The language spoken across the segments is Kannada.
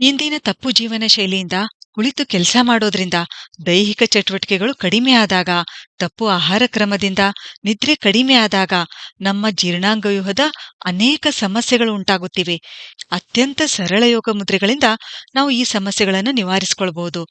ಇಂದಿನ ತಪ್ಪು ಜೀವನ ಶೈಲಿಯಿಂದ ಕುಳಿತು ಕೆಲಸ ಮಾಡೋದ್ರಿಂದ ದೈಹಿಕ ಚಟುವಟಿಕೆಗಳು ಕಡಿಮೆ ಆದಾಗ ತಪ್ಪು ಆಹಾರ ಕ್ರಮದಿಂದ ನಿದ್ರೆ ಕಡಿಮೆ ಆದಾಗ ನಮ್ಮ ಜೀರ್ಣಾಂಗವ್ಯೂಹದ ಅನೇಕ ಸಮಸ್ಯೆಗಳು ಉಂಟಾಗುತ್ತಿವೆ. ಅತ್ಯಂತ ಸರಳ ಯೋಗ ಮುದ್ರೆಗಳಿಂದ ನಾವು ಈ ಸಮಸ್ಯೆಗಳನ್ನು ನಿವಾರಿಸಿಕೊಳ್ಬಹುದು.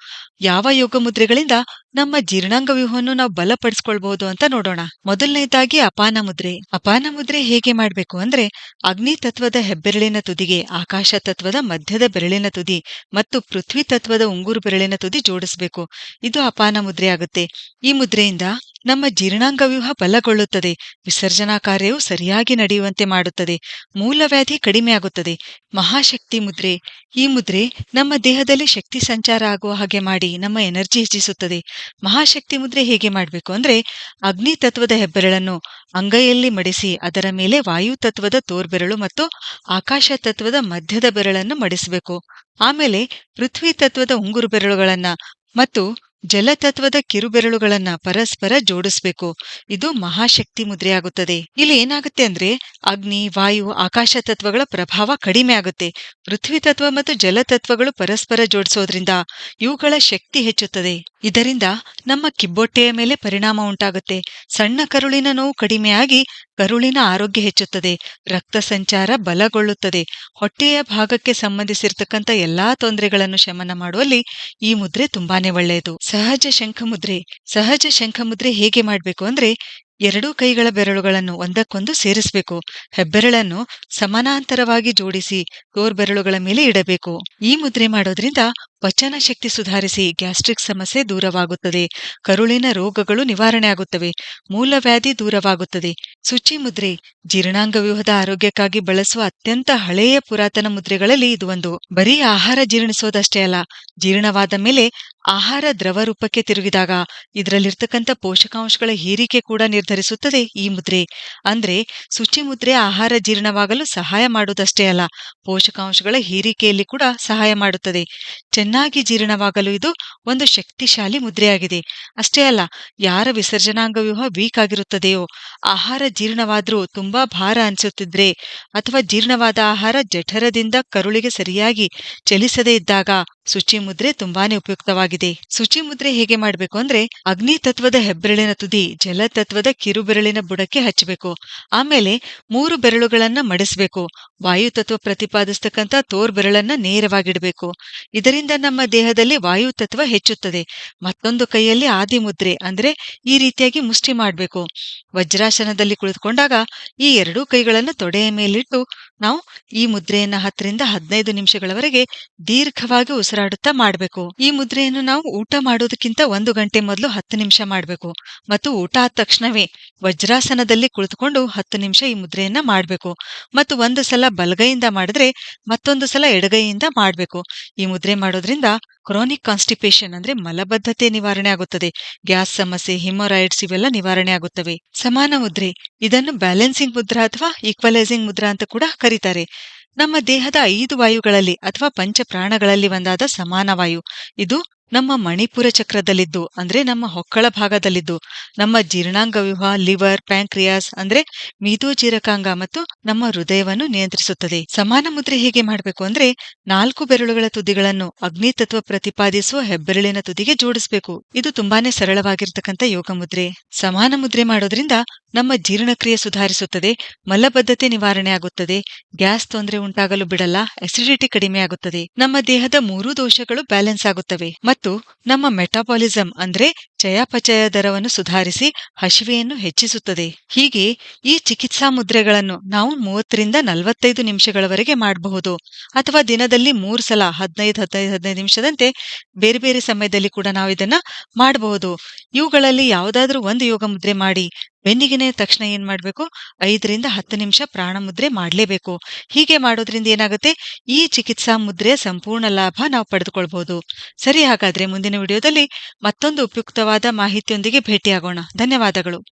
ಯಾವ ಯೋಗ ಮುದ್ರೆಗಳಿಂದ ನಮ್ಮ ಜೀರ್ಣಾಂಗ ವ್ಯೂಹವನ್ನು ನಾವು ಬಲಪಡಿಸ್ಕೊಳ್ಬಹುದು ಅಂತ ನೋಡೋಣ. ಮೊದಲನೇದಾಗಿ ಅಪಾನ ಮುದ್ರೆ. ಅಪಾನ ಮುದ್ರೆ ಹೇಗೆ ಮಾಡಬೇಕು ಅಂದ್ರೆ ಅಗ್ನಿ ತತ್ವದ ಹೆಬ್ಬೆರಳಿನ ತುದಿಗೆ ಆಕಾಶ ತತ್ವದ ಮಧ್ಯದ ಬೆರಳಿನ ತುದಿ ಮತ್ತು ಪೃಥ್ವಿ ತತ್ವದ ಉಂಗುರು ಬೆರಳಿನ ತುದಿ ಜೋಡಿಸಬೇಕು. ಇದು ಅಪಾನ ಮುದ್ರೆ ಆಗುತ್ತೆ. ಈ ಮುದ್ರೆಯಿಂದ ನಮ್ಮ ಜೀರ್ಣಾಂಗ ವ್ಯೂಹ ಬಲಗೊಳ್ಳುತ್ತದೆ. ವಿಸರ್ಜನಾ ಕಾರ್ಯವು ಸರಿಯಾಗಿ ನಡೆಯುವಂತೆ ಮಾಡುತ್ತದೆ. ಮೂಲವ್ಯಾಧಿ ಕಡಿಮೆಯಾಗುತ್ತದೆ. ಮಹಾಶಕ್ತಿ ಮುದ್ರೆ. ಈ ಮುದ್ರೆ ನಮ್ಮ ದೇಹದಲ್ಲಿ ಶಕ್ತಿ ಸಂಚಾರ ಆಗುವ ಹಾಗೆ ಮಾಡಿ ನಮ್ಮ ಎನರ್ಜಿ ಹೆಚ್ಚಿಸುತ್ತದೆ. ಮಹಾಶಕ್ತಿ ಮುದ್ರೆ ಹೇಗೆ ಮಾಡಬೇಕು ಅಂದ್ರೆ ಅಗ್ನಿ ತತ್ವದ ಹೆಬ್ಬೆರಳನ್ನು ಅಂಗೈಯಲ್ಲಿ ಮಡಿಸಿ ಅದರ ಮೇಲೆ ವಾಯು ತತ್ವದ ತೋರ್ಬೆರಳು ಮತ್ತು ಆಕಾಶ ತತ್ವದ ಮಧ್ಯದ ಬೆರಳನ್ನು ಮಡಿಸಬೇಕು. ಆಮೇಲೆ ಪೃಥ್ವಿ ತತ್ವದ ಉಂಗುರು ಬೆರಳುಗಳನ್ನು ಮತ್ತು ಜಲತತ್ವದ ಕಿರುಬೆರಳುಗಳನ್ನ ಪರಸ್ಪರ ಜೋಡಿಸ್ಬೇಕು. ಇದು ಮಹಾಶಕ್ತಿ ಮುದ್ರೆಯಾಗುತ್ತದೆ. ಇಲ್ಲಿ ಏನಾಗುತ್ತೆ ಅಂದ್ರೆ, ಅಗ್ನಿ, ವಾಯು, ಆಕಾಶ ತತ್ವಗಳ ಪ್ರಭಾವ ಕಡಿಮೆ ಆಗುತ್ತೆ. ಪೃಥ್ವಿ ತತ್ವ ಮತ್ತು ಜಲತತ್ವಗಳು ಪರಸ್ಪರ ಜೋಡಿಸೋದ್ರಿಂದ ಇವುಗಳ ಶಕ್ತಿ ಹೆಚ್ಚುತ್ತದೆ. ಇದರಿಂದ ನಮ್ಮ ಕಿಬ್ಬೊಟ್ಟೆಯ ಮೇಲೆ ಪರಿಣಾಮ ಉಂಟಾಗುತ್ತೆ. ಸಣ್ಣ ಕರುಳಿನ ನೋವು ಕಡಿಮೆಯಾಗಿ ಕರುಳಿನ ಆರೋಗ್ಯ ಹೆಚ್ಚುತ್ತದೆ. ರಕ್ತ ಸಂಚಾರ ಬಲಗೊಳ್ಳುತ್ತದೆ. ಹೊಟ್ಟೆಯ ಭಾಗಕ್ಕೆ ಸಂಬಂಧಿಸಿರ್ತಕ್ಕಂಥ ಎಲ್ಲಾ ತೊಂದರೆಗಳನ್ನು ಶಮನ ಮಾಡುವಲ್ಲಿ ಈ ಮುದ್ರೆ ತುಂಬಾನೇ ಒಳ್ಳೆಯದು. ಸಹಜ ಶಂಖ ಮುದ್ರೆ. ಸಹಜ ಶಂಖ ಮುದ್ರೆ ಹೇಗೆ ಮಾಡಬೇಕು ಅಂದ್ರೆ ಎರಡೂ ಕೈಗಳ ಬೆರಳುಗಳನ್ನು ಒಂದಕ್ಕೊಂದು ಸೇರಿಸಬೇಕು. ಹೆಬ್ಬೆರಳನ್ನು ಸಮಾನಾಂತರವಾಗಿ ಜೋಡಿಸಿ ತೋರ್ಬೆರಳುಗಳ ಮೇಲೆ ಇಡಬೇಕು. ಈ ಮುದ್ರೆ ಮಾಡೋದ್ರಿಂದ ಪಚನ ಶಕ್ತಿ ಸುಧಾರಿಸಿ ಗ್ಯಾಸ್ಟ್ರಿಕ್ ಸಮಸ್ಯೆ ದೂರವಾಗುತ್ತದೆ. ಕರುಳಿನ ರೋಗಗಳು ನಿವಾರಣೆ ಆಗುತ್ತವೆ. ಮೂಲವ್ಯಾಧಿ ದೂರವಾಗುತ್ತದೆ. ಶುಚಿ ಮುದ್ರೆ. ಜೀರ್ಣಾಂಗ ವ್ಯೂಹದ ಆರೋಗ್ಯಕ್ಕಾಗಿ ಬಳಸುವ ಅತ್ಯಂತ ಹಳೆಯ ಪುರಾತನ ಮುದ್ರೆಗಳಲ್ಲಿ ಇದು ಒಂದು. ಬರೀ ಆಹಾರ ಜೀರ್ಣಿಸೋದಷ್ಟೇ ಅಲ್ಲ. ಜೀರ್ಣವಾದ ಮೇಲೆ ಆಹಾರ ದ್ರವ ರೂಪಕ್ಕೆ ತಿರುಗಿದಾಗ ಇದರಲ್ಲಿರ್ತಕ್ಕಂಥ ಪೋಷಕಾಂಶಗಳ ಹೀರಿಕೆ ಕೂಡ ನಿರ್ಧರಿಸುತ್ತದೆ ಈ ಮುದ್ರೆ. ಅಂದ್ರೆ ಶುಚಿ ಮುದ್ರೆ ಆಹಾರ ಜೀರ್ಣವಾಗಲು ಸಹಾಯ ಮಾಡುವುದಷ್ಟೇ ಅಲ್ಲ. ಪೋಷಕಾಂಶಗಳ ಹೀರಿಕೆಯಲ್ಲಿ ಕೂಡ ಸಹಾಯ ಮಾಡುತ್ತದೆ. ಚೆನ್ನಾಗಿ ಜೀರ್ಣವಾಗಲು ಇದು ಒಂದು ಶಕ್ತಿಶಾಲಿ ಮುದ್ರೆಯಾಗಿದೆ. ಅಷ್ಟೇ ಅಲ್ಲ, ಯಾರ ವಿಸರ್ಜನಾಂಗ ವ್ಯೂಹ ವೀಕ್ ಆಗಿರುತ್ತದೆಯೋ, ಆಹಾರ ಜೀರ್ಣವಾದರೂ ತುಂಬಾ ಭಾರ ಅನಿಸುತ್ತಿದ್ರೆ, ಅಥವಾ ಜೀರ್ಣವಾದ ಆಹಾರ ಜಠರದಿಂದ ಕರುಳಿಗೆ ಸರಿಯಾಗಿ ಚಲಿಸದೇ ಇದ್ದಾಗ ಶುಚಿ ಮುದ್ರೆ ತುಂಬಾನೇ ಉಪಯುಕ್ತವಾಗಿದೆ. ಶುಚಿ ಮುದ್ರೆ ಹೇಗೆ ಮಾಡಬೇಕು ಅಂದ್ರೆ, ಅಗ್ನಿ ತತ್ವದ ಹೆಬ್ಬೆರಳಿನ ತುದಿ, ಜಲ ತತ್ವದ ಕಿರುಬೆರಳಿನ ಬುಡಕ್ಕೆ ಹಚ್ಚಬೇಕು. ಆಮೇಲೆ ಮೂರು ಬೆರಳುಗಳನ್ನ ಮಡಿಸಬೇಕು. ವಾಯು ತತ್ವ ಪ್ರತಿಪಾದಿಸ್ತಕ್ಕಂಥ ತೋರ್ ಬೆರಳನ್ನ ನೇರವಾಗಿಡಬೇಕು. ಇದರಿಂದ ನಮ್ಮ ದೇಹದಲ್ಲಿ ವಾಯು ತತ್ವ ಹೆಚ್ಚುತ್ತದೆ. ಮತ್ತೊಂದು ಕೈಯಲ್ಲಿ ಆದಿ ಮುದ್ರೆ ಅಂದ್ರೆ ಈ ರೀತಿಯಾಗಿ ಮುಷ್ಟಿ ಮಾಡಬೇಕು. ವಜ್ರಾಸನದಲ್ಲಿ ಕುಳಿತುಕೊಂಡಾಗ ಈ ಎರಡೂ ಕೈಗಳನ್ನು ತೊಡೆಯ ಮೇಲಿಟ್ಟು ನಾವು ಈ ಮುದ್ರೆಯನ್ನ ಹತ್ತರಿಂದ ಹದಿನೈದು ನಿಮಿಷಗಳವರೆಗೆ ದೀರ್ಘವಾಗಿ ಉಸಿರಾಡುತ್ತಾ ಮಾಡಬೇಕು. ಈ ಮುದ್ರೆಯನ್ನು ನಾವು ಊಟ ಮಾಡೋದಕ್ಕಿಂತ ಒಂದು ಗಂಟೆ ಮೊದಲು ಹತ್ತು ನಿಮಿಷ ಮಾಡಬೇಕು. ಮತ್ತು ಊಟ ಆದ ತಕ್ಷಣವೇ ವಜ್ರಾಸನದಲ್ಲಿ ಕುಳಿತುಕೊಂಡು ಹತ್ತು ನಿಮಿಷ ಈ ಮುದ್ರೆಯನ್ನ ಮಾಡಬೇಕು. ಮತ್ತು ಒಂದು ಸಲ ಬಲಗೈಯಿಂದ ಮಾಡಿದ್ರೆ ಮತ್ತೊಂದು ಸಲ ಎಡಗೈಯಿಂದ ಮಾಡಬೇಕು. ಈ ಮುದ್ರೆ ಮಾಡೋದ್ರಿಂದ ಕ್ರಾನಿಕ್ ಕಾನ್ಸ್ಟಿಪೇಷನ್ ಅಂದ್ರೆ ಮಲಬದ್ಧತೆ ನಿವಾರಣೆ ಆಗುತ್ತದೆ. ಗ್ಯಾಸ್ ಸಮಸ್ಯೆ ಹಿಮೊರಾಯ್ಡ್ಸ್ ಇವೆಲ್ಲ ನಿವಾರಣೆ ಆಗುತ್ತವೆ. ಸಮಾನ ಮುದ್ರೆ, ಇದನ್ನು ಬ್ಯಾಲೆನ್ಸಿಂಗ್ ಮುದ್ರಾ ಅಥವಾ ಈಕ್ವಲೈಸಿಂಗ್ ಮುದ್ರಾ ಅಂತ ಕೂಡ ಕರೀತಾರೆ. ನಮ್ಮ ದೇಹದ ಐದು ವಾಯುಗಳಲ್ಲಿ ಅಥವಾ ಪಂಚ ಪ್ರಾಣಗಳಲ್ಲಿ ಒಂದಾದ ಸಮಾನ ವಾಯು. ಇದು ನಮ್ಮ ಮಣಿಪುರ ಚಕ್ರದಲ್ಲಿದ್ದು, ಅಂದ್ರೆ ನಮ್ಮ ಹೊಕ್ಕಳ ಭಾಗದಲ್ಲಿದ್ದು, ನಮ್ಮ ಜೀರ್ಣಾಂಗ ವ್ಯೂಹ ಲಿವರ್, ಪ್ಯಾಂಕ್ರಿಯಾಸ್, ಅಂದ್ರೆ ಮೀದೋಜೀರಕಾಂಗ ಮತ್ತು ನಮ್ಮ ಹೃದಯವನ್ನು ನಿಯಂತ್ರಿಸುತ್ತದೆ. ಸಮಾನ ಮುದ್ರೆ ಹೇಗೆ ಮಾಡಬೇಕು ಅಂದ್ರೆ, ನಾಲ್ಕು ಬೆರಳುಗಳ ತುದಿಗಳನ್ನು ಅಗ್ನಿ ತತ್ವ ಪ್ರತಿಪಾದಿಸುವ ಹೆಬ್ಬೆರಳಿನ ತುದಿಗೆ ಜೋಡಿಸಬೇಕು. ಇದು ತುಂಬಾನೇ ಸರಳವಾಗಿರ್ತಕ್ಕಂಥ ಯೋಗ ಮುದ್ರೆ. ಸಮಾನ ಮುದ್ರೆ ಮಾಡೋದ್ರಿಂದ ನಮ್ಮ ಜೀರ್ಣಕ್ರಿಯೆ ಸುಧಾರಿಸುತ್ತದೆ, ಮಲಬದ್ಧತೆ ನಿವಾರಣೆ ಆಗುತ್ತದೆ, ಗ್ಯಾಸ್ ತೊಂದರೆ ಉಂಟಾಗಲು ಬಿಡಲ್ಲ ಅಸಿಡಿಟಿ ಕಡಿಮೆ ಆಗುತ್ತದೆ. ನಮ್ಮ ದೇಹದ ಮೂರೂ ದೋಷಗಳು ಬ್ಯಾಲೆನ್ಸ್ ಆಗುತ್ತವೆ. ಮತ್ತು ನಮ್ಮ ಮೆಟಾಬಾಲಿಸಂ ಅಂದ್ರೆ ಚಯಾಪಚಯ ದರವನ್ನು ಸುಧಾರಿಸಿ ಹಸಿವೆಯನ್ನು ಹೆಚ್ಚಿಸುತ್ತದೆ. ಹೀಗೆ ಈ ಚಿಕಿತ್ಸಾ ಮುದ್ರೆಗಳನ್ನು ನಾವು ಮೂವತ್ತರಿಂದ ನಲವತ್ತೈದು ನಿಮಿಷಗಳವರೆಗೆ ಮಾಡಬಹುದು. ಅಥವಾ ದಿನದಲ್ಲಿ ಮೂರು ಸಲ, ಹದಿನೈದು ಹದಿನೈದು ಹದಿನೈದು ನಿಮಿಷದಂತೆ ಬೇರೆ ಬೇರೆ ಸಮಯದಲ್ಲಿ ಕೂಡ ನಾವು ಇದನ್ನ ಮಾಡಬಹುದು. ಇವುಗಳಲ್ಲಿ ಯಾವುದಾದ್ರೂ ಒಂದು ಯೋಗ ಮುದ್ರೆ ಮಾಡಿ ಬೆನ್ನಿಗಿನ ತಕ್ಷಣ ಏನ್ ಮಾಡಬೇಕು? ಐದರಿಂದ ಹತ್ತು ನಿಮಿಷ ಪ್ರಾಣ ಮುದ್ರೆ ಮಾಡಲೇಬೇಕು. ಹೀಗೆ ಮಾಡೋದ್ರಿಂದ ಏನಾಗುತ್ತೆ? ಈ ಚಿಕಿತ್ಸಾ ಮುದ್ರೆ ಸಂಪೂರ್ಣ ಲಾಭ ನಾವು ಪಡೆದುಕೊಳ್ಬಹುದು ಸರಿ ಹಾಗಾದ್ರೆ ಮುಂದಿನ ವಿಡಿಯೋದಲ್ಲಿ ಮತ್ತೊಂದು ಉಪಯುಕ್ತವಾದ ಮಾಹಿತಿಯೊಂದಿಗೆ ಭೇಟಿಯಾಗೋಣ. ಧನ್ಯವಾದಗಳು.